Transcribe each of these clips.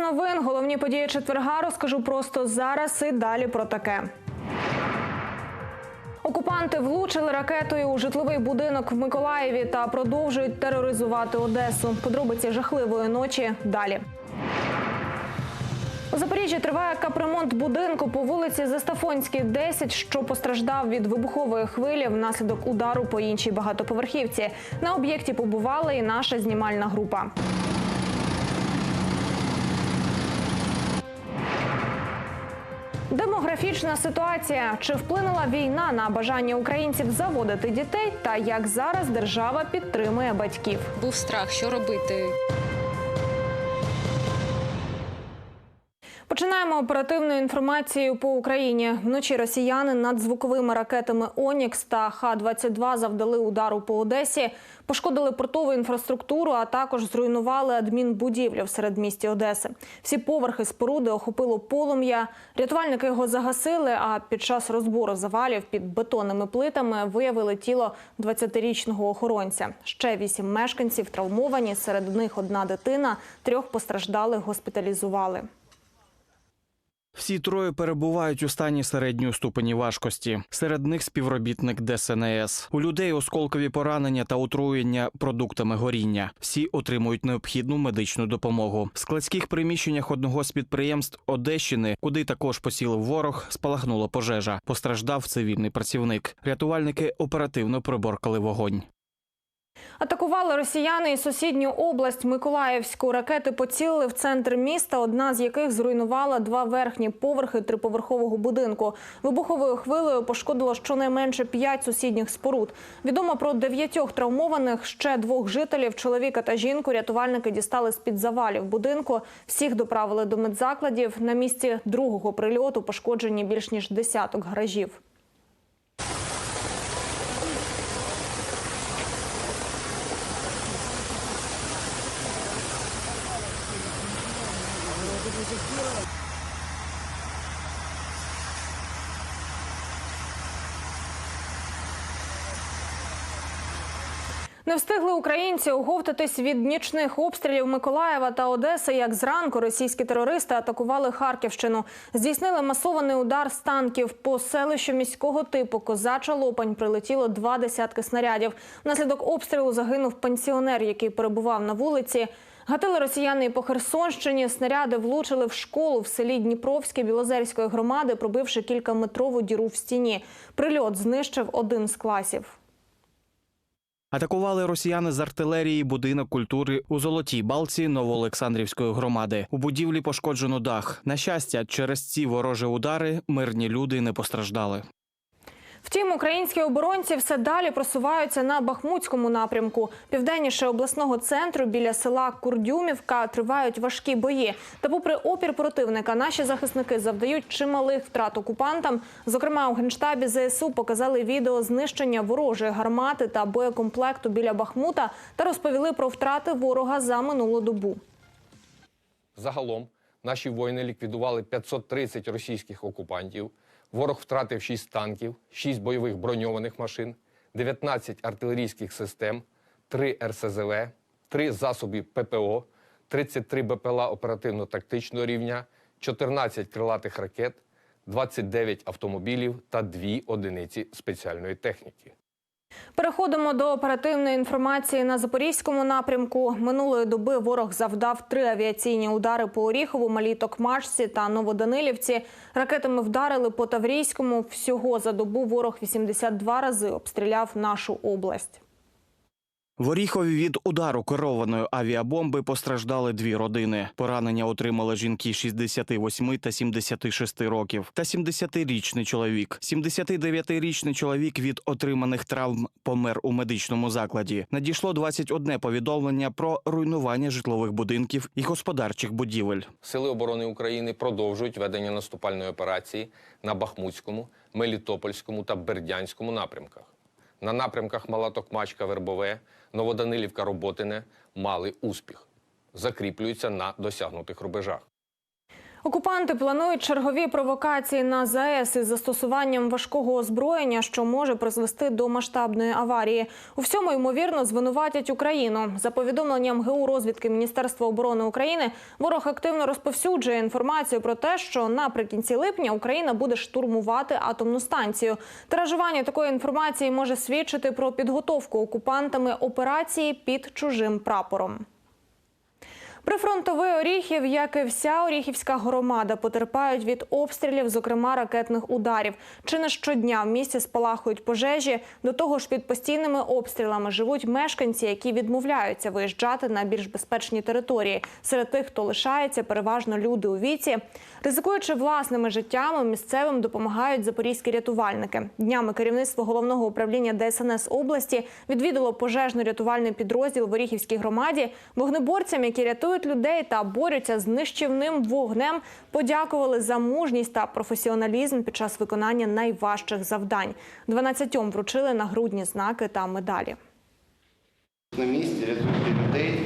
новин. Головні події четверга розкажу просто зараз і далі про таке. Окупанти влучили ракетою у житловий будинок в Миколаєві та продовжують тероризувати Одесу. Подробиці жахливої ночі далі. У Запоріжжі триває капремонт будинку по вулиці Застафонській, 10, що постраждав від вибухової хвилі внаслідок удару по іншій багатоповерхівці. На об'єкті побувала і наша знімальна група. Демографічна ситуація чи вплинула війна на бажання українців заводити дітей, та як зараз держава підтримує батьків. Був страх, що робити. Починаємо оперативну інформацію по Україні. Вночі росіяни над звуковими ракетами Онікс та Х-22 завдали удару по Одесі, пошкодили портову інфраструктуру, а також зруйнували адмінбудівлю в середмісті Одеси. Всі поверхи споруди охопило полум'я. Рятувальники його загасили. А під час розбору завалів під бетонними плитами виявили тіло 20-річного охоронця. Ще вісім мешканців травмовані. Серед них одна дитина. Трьох постраждалих госпіталізували. Всі троє перебувають у стані середньої ступені важкості. Серед них співробітник ДСНС. У людей осколкові поранення та отруєння продуктами горіння. Всі отримують необхідну медичну допомогу. В складських приміщеннях одного з підприємств Одещини, куди також посілив ворог, спалахнула пожежа. Постраждав цивільний працівник. Рятувальники оперативно приборкали вогонь. Атакували росіяни і сусідню область Миколаївську. Ракети поцілили в центр міста, одна з яких зруйнувала два верхні поверхи триповерхового будинку. Вибуховою хвилею пошкодило щонайменше п'ять сусідніх споруд. Відомо про дев'ятьох травмованих, ще двох жителів, чоловіка та жінку. Рятувальники дістали з-під завалів будинку. Всіх доправили до медзакладів. На місці другого прильоту пошкоджені більш ніж десяток гаражів. Не встигли українці оговтатись від нічних обстрілів Миколаєва та Одеси. Як зранку російські терористи атакували Харківщину, здійснили масований удар з танків по селищу міського типу Козача Лопань. Прилетіло два десятки снарядів. Внаслідок обстрілу загинув пенсіонер, який перебував на вулиці. Гатили росіяни і по Херсонщині. Снаряди влучили в школу в селі Дніпровське Білозерської громади, пробивши кількаметрову діру в стіні. Прильот знищив один з класів. Атакували росіяни з артилерії будинок культури у Золотій Балці Новоолександрівської громади. У будівлі пошкоджено дах. На щастя, через ці ворожі удари мирні люди не постраждали. Втім, українські оборонці все далі просуваються на Бахмутському напрямку. Південніше обласного центру біля села Курдюмівка тривають важкі бої. Та, попри опір противника, наші захисники завдають чималих втрат окупантам. Зокрема, у генштабі ЗСУ показали відео знищення ворожої гармати та боєкомплекту біля Бахмута та розповіли про втрати ворога за минулу добу. Загалом наші воїни ліквідували 530 російських окупантів. Ворог втратив 6 танків, 6 бойових броньованих машин, 19 артилерійських систем, 3 РСЗВ, 3 засоби ППО, 33 БПЛА оперативно-тактичного рівня, 14 крилатих ракет, 29 автомобілів та 2 одиниці спеціальної техніки. Переходимо до оперативної інформації на запорізькому напрямку. Минулої доби ворог завдав три авіаційні удари по Оріхову, Малій Токмачці та Новоданилівці. Ракетами вдарили по Таврійському. Всього за добу ворог 82 рази обстріляв нашу область. В Оріхові від удару керованої авіабомби постраждали дві родини. Поранення отримали жінки 68 та 76 років та 70-річний чоловік. 79-річний чоловік від отриманих травм помер у медичному закладі. Надійшло 21 повідомлення про руйнування житлових будинків і господарчих будівель. Сили оборони України продовжують ведення наступальної операції на Бахмутському, Мелітопольському та Бердянському напрямках. На напрямках Малатокмачка Вербове, Новоданилівка Роботине мали успіх, закріплюються на досягнутих рубежах. Окупанти планують чергові провокації на ЗАЕС із застосуванням важкого озброєння, що може призвести до масштабної аварії. У всьому ймовірно звинуватять Україну. За повідомленням ГУ розвідки Міністерства оборони України, ворог активно розповсюджує інформацію про те, що наприкінці липня Україна буде штурмувати атомну станцію. Тиражування такої інформації може свідчити про підготовку окупантами операції під чужим прапором. Прифронтовий Оріхів, як і вся Оріхівська громада, потерпають від обстрілів, зокрема ракетних ударів. Чи не щодня в місті спалахують пожежі. До того ж, під постійними обстрілами живуть мешканці, які відмовляються виїжджати на більш безпечні території. Серед тих, хто лишається, переважно люди у віці. Ризикуючи власними життями, місцевим допомагають запорізькі рятувальники. Днями керівництво головного управління ДСНС області відвідало пожежно-рятувальний підрозділ в Оріхівській громаді. Вогнеборцям, які рятують людей та борються з нищівним вогнем, подякували за мужність та професіоналізм під час виконання найважчих завдань. 12 вручили нагрудні знаки та медалі. На місці рятуйте людей,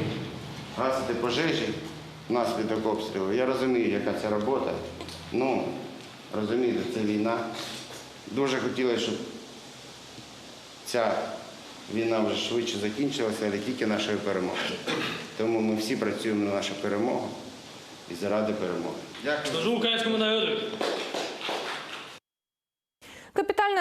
гасити пожежі внаслідок обстрілу. Я розумію, яка це робота. Ну, розумієте, це війна. Дуже хотілося, щоб ця війна вже швидше закінчилася, але тільки нашою перемогою. Тому ми всі працюємо на нашу перемогу і заради перемоги. Дякую. Служу українському народу.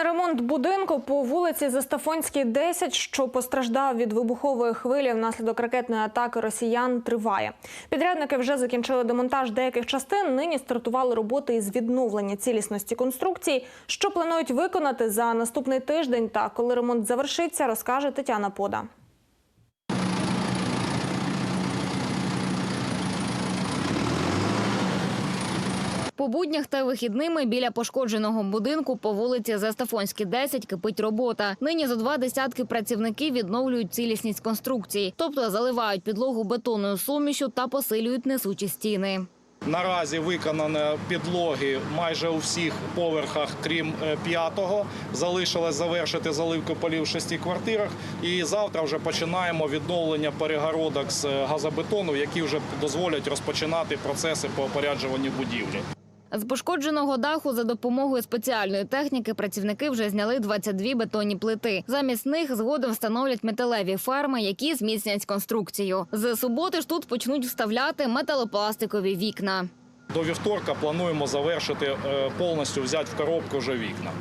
Ремонт будинку по вулиці Застафонській, 10, що постраждав від вибухової хвилі внаслідок ракетної атаки росіян, триває. Підрядники вже закінчили демонтаж деяких частин. Нині стартували роботи із відновлення цілісності конструкцій. Що планують виконати за наступний тиждень та коли ремонт завершиться, розкаже Тетяна Пода. По буднях та вихідними біля пошкодженого будинку по вулиці Застафонській, 10 кипить робота. Нині зо два десятки працівників відновлюють цілісність конструкцій, тобто заливають підлогу бетонною сумішю та посилюють несучі стіни. Наразі виконано підлоги майже у всіх поверхах, крім е, п'ятого. Залишилось завершити заливку полів в шести квартирах. І завтра вже починаємо відновлення перегородок з е, газобетону, які вже дозволять розпочинати процеси по опоряджуванню будівлі. З пошкодженого даху за допомогою спеціальної техніки працівники вже зняли 22 бетонні плити. Замість них згодом встановлять металеві ферми, які зміцнять конструкцію. З суботи ж тут почнуть вставляти металопластикові вікна. До вівторка плануємо завершити е, повністю взяти в коробку вже вікна.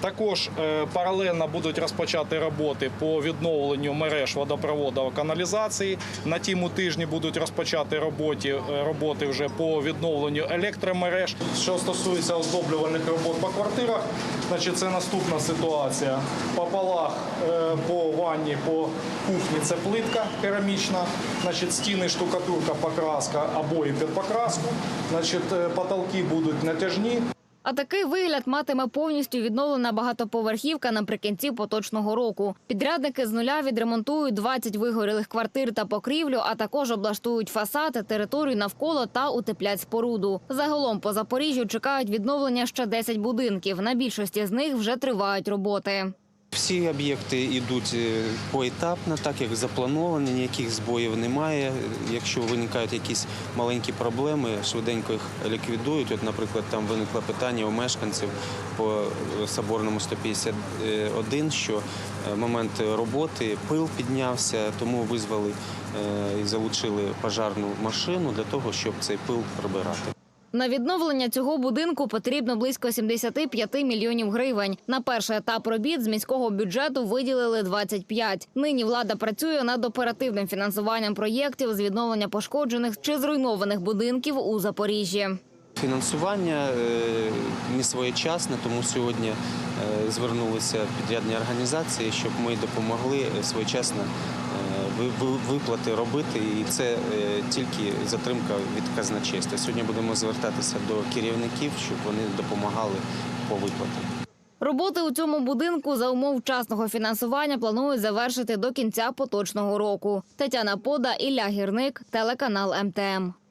Також е, паралельно будуть розпочати роботи по відновленню мереж водопроводу та каналізації. На тім тижні будуть розпочати роботи, е, роботи вже по відновленню електромереж. Що стосується оздоблювальних робот по квартирах, значить це наступна ситуація. По полах, по ванні, по кухні це плитка керамічна, значить стіни, штукатурка, покраска, обої під покраску. Значить, е, потолки будуть натяжні. А такий вигляд матиме повністю відновлена багатоповерхівка наприкінці поточного року. Підрядники з нуля відремонтують 20 вигорілих квартир та покрівлю, а також облаштують фасади, територію навколо та утеплять споруду. Загалом по Запоріжжю чекають відновлення ще 10 будинків. На більшості з них вже тривають роботи. Всі об'єкти йдуть е, поетапно, так як заплановано, ніяких збоїв немає. Якщо виникають якісь маленькі проблеми, швиденько їх ліквідують. От, наприклад, там виникло питання у мешканців по е, Соборному 151, що е, момент роботи пил піднявся, тому визвали і залучили пожарну машину для того, щоб цей пил прибирати. На відновлення цього будинку потрібно близько 75 мільйонів гривень. На перший етап робіт з міського бюджету виділили 25. Нині влада працює над оперативним фінансуванням проєктів з відновлення пошкоджених чи зруйнованих будинків у Запоріжжі. Фінансування е, не своєчасне, тому сьогодні е, звернулися підрядні організації, щоб ми допомогли своєчасно е, ви- виплати робити. І це е, тільки затримка від казначейства. Сьогодні будемо звертатися до керівників, щоб вони допомагали по виплатам. Роботи у цьому будинку за умов вчасного фінансування планують завершити до кінця поточного року. Тетяна Пода, Ілля Гірник, телеканал МТМ.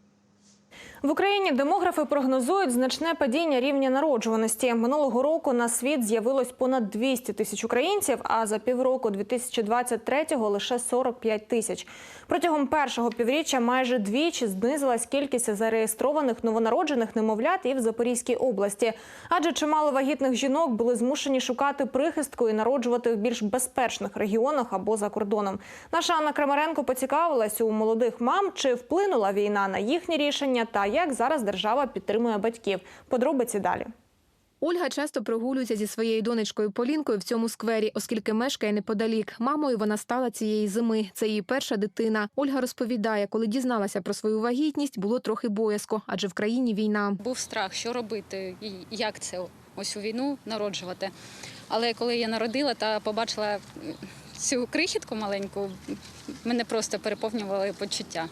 В Україні демографи прогнозують значне падіння рівня народжуваності. Минулого року на світ з'явилось понад 200 тисяч українців, а за півроку 2023-го лише 45 тисяч. Протягом першого півріччя майже двічі знизилась кількість зареєстрованих новонароджених немовлят і в Запорізькій області. Адже чимало вагітних жінок були змушені шукати прихистку і народжувати в більш безпечних регіонах або за кордоном. Наша Анна Крамаренко поцікавилась у молодих мам, чи вплинула війна на їхні рішення та як зараз держава підтримує батьків. Подробиці далі. Ольга часто прогулюється зі своєю донечкою Полінкою в цьому сквері, оскільки мешкає неподалік. Мамою вона стала цієї зими. Це її перша дитина. Ольга розповідає, коли дізналася про свою вагітність, було трохи боязко, адже в країні війна. Був страх, що робити, і як це ось у війну народжувати. Але коли я народила та побачила цю крихітку маленьку, мене просто переповнювали почуття.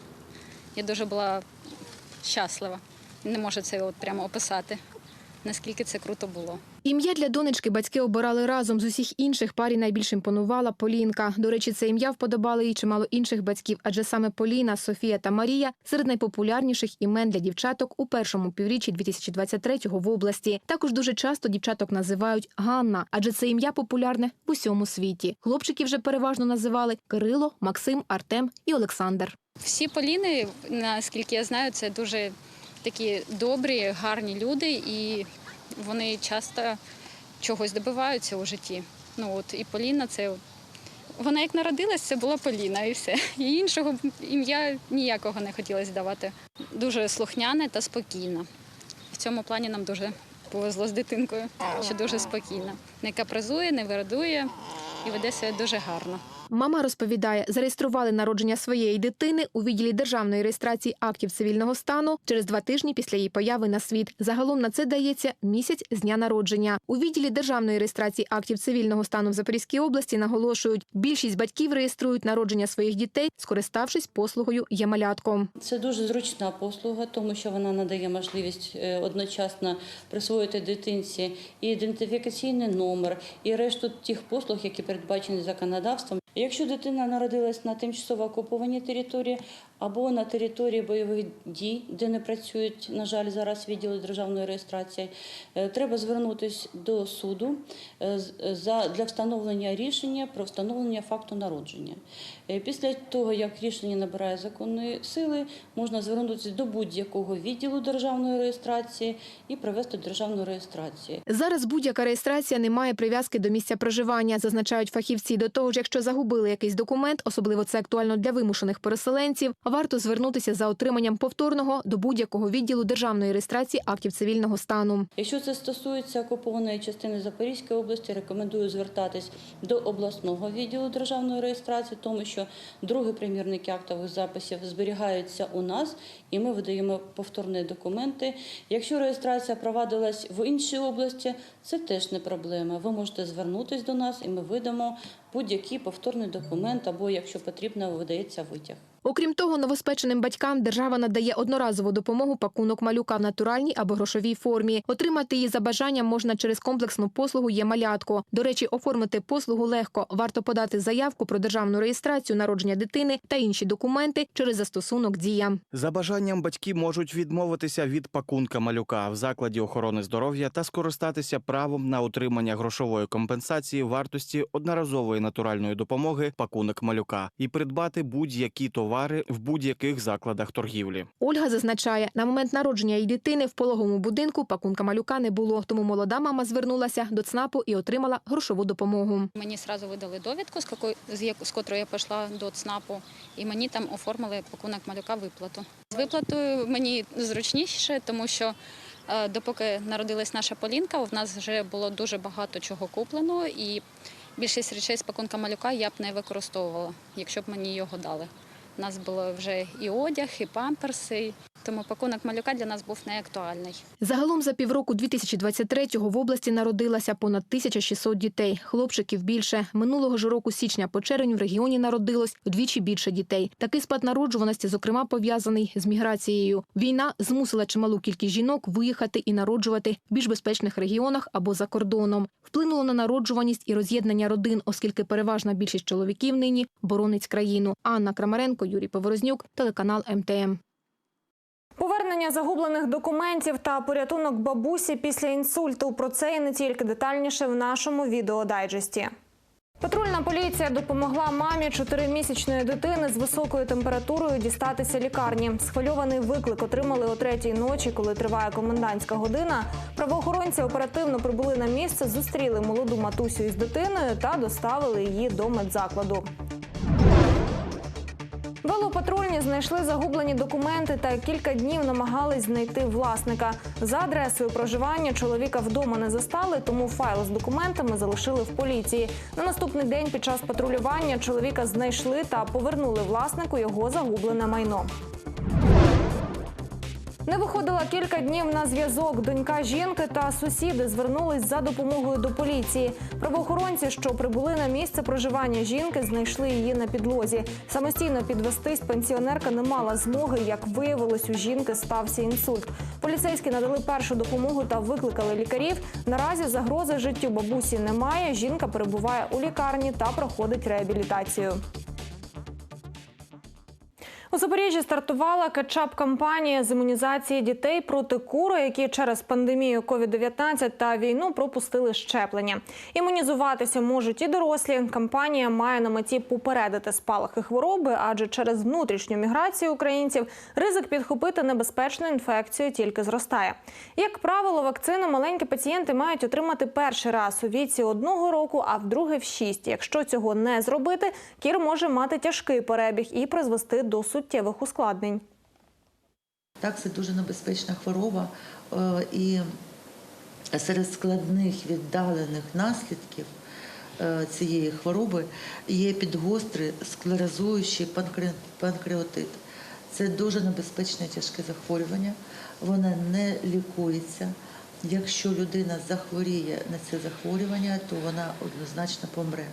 Я дуже була щаслива. Не можу це от прямо описати, наскільки це круто було. Ім'я для донечки батьки обирали разом з усіх інших. Парі найбільш імпонувала Полінка. До речі, це ім'я вподобали і чимало інших батьків, адже саме Поліна, Софія та Марія серед найпопулярніших імен для дівчаток у першому півріччі 2023-го в області. Також дуже часто дівчаток називають Ганна, адже це ім'я популярне в усьому світі. Хлопчиків вже переважно називали Кирило, Максим, Артем і Олександр. Всі Поліни, наскільки я знаю, це дуже такі добрі, гарні люди, і вони часто чогось добиваються у житті. Ну от і Поліна це. Вона як народилась, це була Поліна і все. І іншого ім'я ніякого не хотілося давати. Дуже слухняна та спокійна. В цьому плані нам дуже повезло з дитинкою, що дуже спокійна. Не капризує, не вирадує і веде себе дуже гарно. Мама розповідає, зареєстрували народження своєї дитини у відділі державної реєстрації актів цивільного стану через два тижні після її появи на світ. Загалом на це дається місяць з дня народження. У відділі державної реєстрації актів цивільного стану в Запорізькій області наголошують, більшість батьків реєструють народження своїх дітей, скориставшись послугою «Є-малятко». Це дуже зручна послуга, тому що вона надає можливість е, одночасно присвоїти дитинці і ідентифікаційний номер, і решту тих послуг, які передбачені законодавством. Якщо дитина народилась на тимчасово окупованій території або на території бойових дій, де не працюють, на жаль, зараз відділи державної реєстрації, е, треба звернутися до суду е, для встановлення рішення про встановлення факту народження. Е, Після того, як рішення набирає законної сили, можна звернутися до будь-якого відділу державної реєстрації і провести державну реєстрацію. Зараз будь-яка реєстрація не має прив'язки до місця проживання, зазначають фахівці. До того ж, якщо загубили якийсь документ, особливо це актуально для вимушених переселенців, варто звернутися за отриманням повторного до будь-якого відділу державної реєстрації актів цивільного стану. Якщо це стосується окупованої частини Запорізької області, рекомендую звертатись до обласного відділу державної реєстрації, тому що другий примірник актових записів зберігаються у нас, і ми видаємо повторні документи. Якщо реєстрація провадилась в іншій області, це теж не проблема. Ви можете звернутися до нас, і ми видамо будь-який повторний документ, або якщо потрібно, видається витяг. Окрім того, новоспеченим батькам держава надає одноразову допомогу пакунок малюка в натуральній або грошовій формі. Отримати її за бажанням можна через комплексну послугу є малятко. До речі, оформити послугу легко. Варто подати заявку про державну реєстрацію народження дитини та інші документи через застосунок Дія. За бажанням батьки можуть відмовитися від пакунка малюка в закладі охорони здоров'я та скористатися правом на отримання грошової компенсації вартості одноразової натуральної допомоги пакунок малюка і придбати будь-які товари в будь-яких закладах торгівлі. Ольга зазначає, на момент народження її дитини в пологовому будинку пакунка малюка не було, тому молода мама звернулася до ЦНАПу і отримала грошову допомогу. Мені одразу видали довідку, з якої з як- з котрою я пішла до ЦНАПу, і мені там оформили пакунок малюка виплату. З виплатою мені зручніше, тому що е, допоки народилась наша Полінка, у нас вже було дуже багато чого куплено, і більшість речей з пакунка малюка я б не використовувала, якщо б мені його дали. У нас було вже і одяг, і памперси, тому пакунок малюка для нас був неактуальний. Загалом за півроку 2023-го в області народилося понад 1600 дітей. Хлопчиків більше. Минулого ж року січня по червень в регіоні народилось вдвічі більше дітей. Такий спад народжуваності, зокрема, пов'язаний з міграцією. Війна змусила чималу кількість жінок виїхати і народжувати в більш безпечних регіонах або за кордоном. Вплинуло на народжуваність і роз'єднання родин, оскільки переважна більшість чоловіків нині боронить країну. Анна Крамаренко, Юрій Поворознюк, телеканал МТМ. Повернення загублених документів та порятунок бабусі після інсульту. Про це і не тільки детальніше в нашому відеодайджесті. Патрульна поліція допомогла мамі чотиримісячної дитини з високою температурою дістатися лікарні. Схвильований виклик отримали о третій ночі, коли триває комендантська година. Правоохоронці оперативно прибули на місце, зустріли молоду матусю із дитиною та доставили її до медзакладу. Велопатрульні знайшли загублені документи та кілька днів намагались знайти власника. За адресою проживання чоловіка вдома не застали, тому файл з документами залишили в поліції. На наступний день під час патрулювання чоловіка знайшли та повернули власнику його загублене майно. Не виходила кілька днів на зв'язок. Донька жінки та сусіди звернулись за допомогою до поліції. Правоохоронці, що прибули на місце проживання жінки, знайшли її на підлозі. Самостійно підвестись пенсіонерка не мала змоги. Як виявилось, у жінки стався інсульт. Поліцейські надали першу допомогу та викликали лікарів. Наразі загрози життю бабусі немає. Жінка перебуває у лікарні та проходить реабілітацію. У Запоріжжі стартувала кетчап-кампанія з імунізації дітей проти куру, які через пандемію COVID-19 та війну пропустили щеплення. Імунізуватися можуть і дорослі. Кампанія має на меті попередити спалахи хвороби, адже через внутрішню міграцію українців ризик підхопити небезпечну інфекцію тільки зростає. Як правило, вакцину маленькі пацієнти мають отримати перший раз у віці одного року, а вдруге в шість. Якщо цього не зробити, кір може мати тяжкий перебіг і призвести до суттєвих ускладнень. Так, це дуже небезпечна хвороба, е, і серед складних віддалених наслідків е, цієї хвороби є підгострий склерозуючий панкре- панкреатит. Це дуже небезпечне тяжке захворювання. Воно не лікується. Якщо людина захворіє на це захворювання, то вона однозначно помре.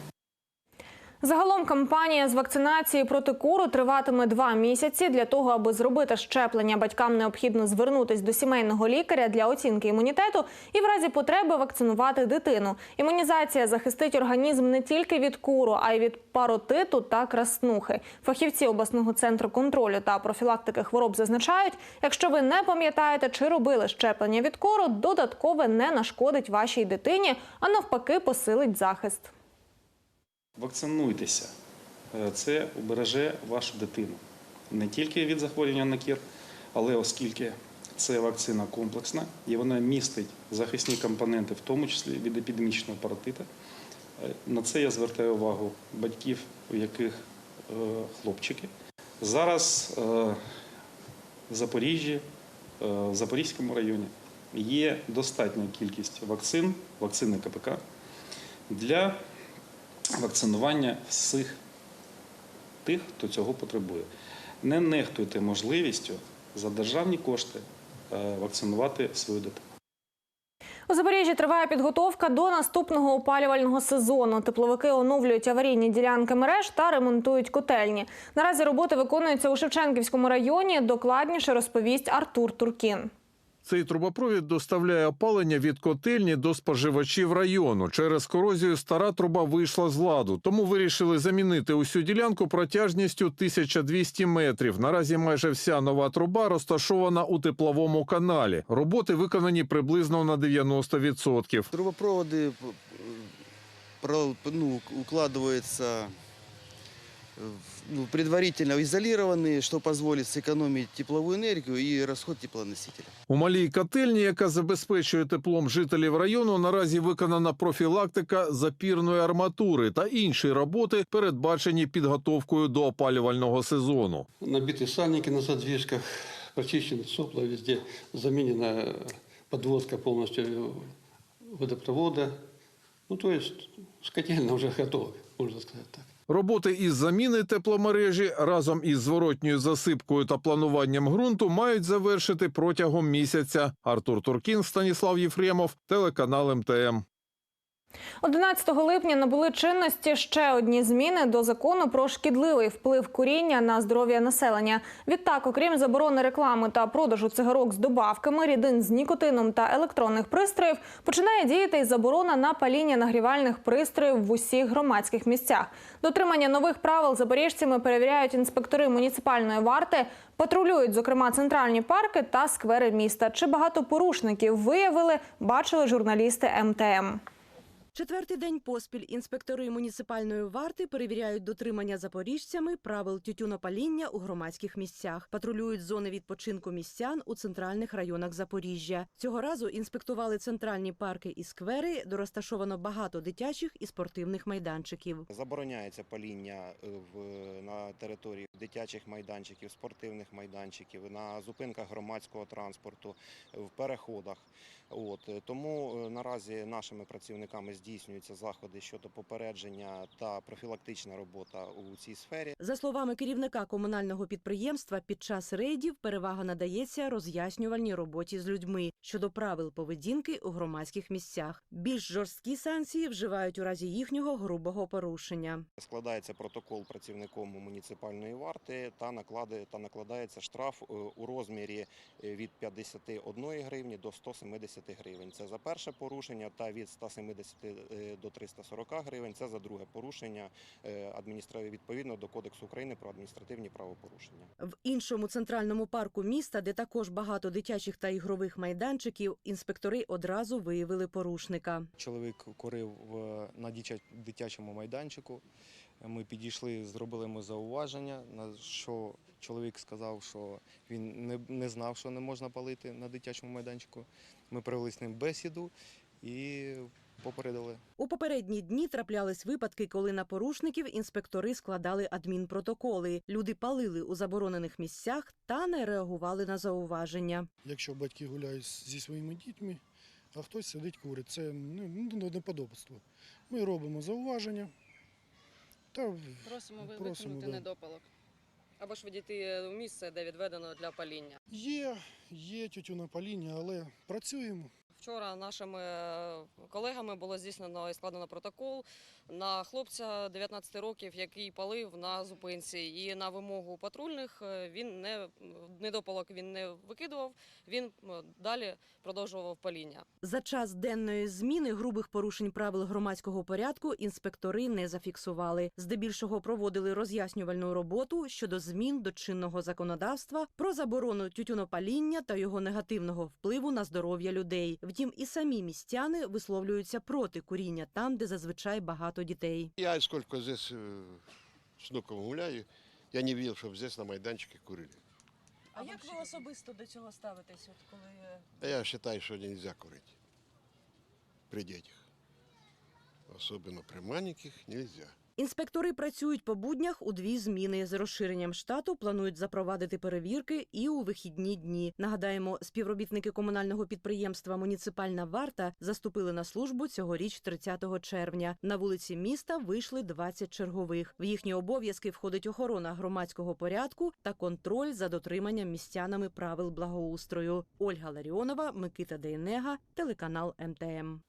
Загалом кампанія з вакцинації проти куру триватиме два місяці. Для того, аби зробити щеплення, батькам необхідно звернутись до сімейного лікаря для оцінки імунітету і в разі потреби вакцинувати дитину. Імунізація захистить організм не тільки від куру, а й від паротиту та краснухи. Фахівці обласного центру контролю та профілактики хвороб зазначають, якщо ви не пам'ятаєте, чи робили щеплення від кору, додаткове не нашкодить вашій дитині, а навпаки посилить захист. Вакцинуйтеся. Е, Це убереже вашу дитину не тільки від захворювання на кір, але оскільки це вакцина комплексна і вона містить захисні компоненти, в тому числі від епідемічного паротита. Е, На це я звертаю увагу батьків, у яких е, хлопчики. Зараз в Запоріжжі, в Запорізькому районі є достатня кількість вакцин, вакцини КПК для вакцинування всіх тих, хто цього потребує. Не нехтуйте можливістю за державні кошти е, вакцинувати свою дитину. У Запоріжжі триває підготовка до наступного опалювального сезону. Тепловики оновлюють аварійні ділянки мереж та ремонтують котельні. Наразі роботи виконуються у Шевченківському районі. Докладніше розповість Артур Туркін. Цей трубопровід доставляє опалення від котельні до споживачів району. Через корозію стара труба вийшла з ладу, тому вирішили замінити усю ділянку протяжністю 1200 метрів. Наразі майже вся нова труба розташована у тепловому каналі. Роботи виконані приблизно на 90%. Трубопроводы про- ну, укладываются ну, предварительно изолированные, что позволит сэкономить тепловую энергию и расход теплоносителя. У малій котельні, яка забезпечує теплом жителів району, наразі виконана профілактика запірної арматури та інші роботи, передбачені підготовкою до опалювального сезону. Набиты сальники на задвижках, прочищены сопла везде, заменена подводка полностью водопровода. Ну, то есть скотельная уже готова, можно сказать так. Роботи із заміни тепломережі разом із зворотньою засипкою та плануванням ґрунту мають завершити протягом місяця. Артур Туркін, Станіслав Єфремов, телеканал МТМ. 11 липня набули чинності ще одні зміни до закону про шкідливий вплив куріння на здоров'я населення. Відтак, окрім заборони реклами та продажу цигарок з добавками, рідин з нікотином та електронних пристроїв, починає діяти й заборона на паління нагрівальних пристроїв в усіх громадських місцях. Дотримання нових правил запоріжцями перевіряють інспектори муніципальної варти, патрулюють, зокрема, центральні парки та сквери міста. Чи багато порушників виявили, бачили журналісти МТМ. Четвертий день поспіль інспектори муніципальної варти перевіряють дотримання запоріжцями правил тютюнопаління у громадських місцях, патрулюють зони відпочинку містян у центральних районах Запоріжжя. Цього разу інспектували центральні парки і сквери, де розташовано багато дитячих і спортивних майданчиків. Забороняється паління е, в, на території дитячих майданчиків, спортивних майданчиків, на зупинках громадського транспорту, в переходах. От е, тому е, наразі нашими працівниками здійснюються заходи щодо попередження та профілактична робота у цій сфері. За словами керівника комунального підприємства, під час рейдів перевага надається роз'яснювальній роботі з людьми щодо правил поведінки у громадських місцях. Більш жорсткі санкції вживають у разі їхнього грубого порушення. Складається протокол працівником муніципальної варти та накладе та накладається штраф е, у розмірі е, від 51 гривні до 170 гривень. Це за перше порушення, та від 170 е, до 340 гривень. Це за друге порушення е, адміністра- відповідно до Кодексу України про адміністративні правопорушення. В іншому центральному парку міста, де також багато дитячих та ігрових майданчиків, інспектори одразу виявили порушника. Чоловік курив на дитячому майданчику. Ми підійшли, зробили йому зауваження, на що чоловік сказав, що він не, не знав, що не можна палити на дитячому майданчику. Ми провели з ним бесіду і попередили. У попередні дні траплялись випадки, коли на порушників інспектори складали адмінпротоколи. Люди палили у заборонених місцях та не реагували на зауваження. Якщо батьки гуляють зі своїми дітьми, а хтось сидить курить, це ну, ну, неподобство. Ми робимо зауваження та Просимо ви Просимо, викинути да. недопалок. Або ж відійти у місце, де відведено для паління. є, є тютюнопаління, але працюємо. Вчора нашими е, колегами було здійснено і складено протокол на хлопця 19 років, який палив на зупинці. І на вимогу патрульних е, він не недопалок він не викидував, він е, далі продовжував паління. За час денної зміни грубих порушень правил громадського порядку інспектори не зафіксували. Здебільшого проводили роз'яснювальну роботу щодо змін до чинного законодавства про заборону тютюнопаління та його негативного впливу на здоров'я людей. Втім, і самі містяни висловлюються проти куріння там, де зазвичай багато дітей. Я сколько здесь э, с внуком гуляю, я не видел, чтобы здесь на майданчике курили. А як ви особисто до цього ставитесь? От коли А я считаю, что нельзя курить при детях. Особенно при маленьких нельзя. Інспектори працюють по буднях у дві зміни. З розширенням штату планують запровадити перевірки і у вихідні дні. Нагадаємо, співробітники комунального підприємства Муніципальна варта заступили на службу цьогоріч 30 червня. На вулиці міста вийшли 20 чергових. В їхні обов'язки входить охорона громадського порядку та контроль за дотриманням містянами правил благоустрою. Ольга Ларіонова, Микита Дейнега, телеканал МТМ.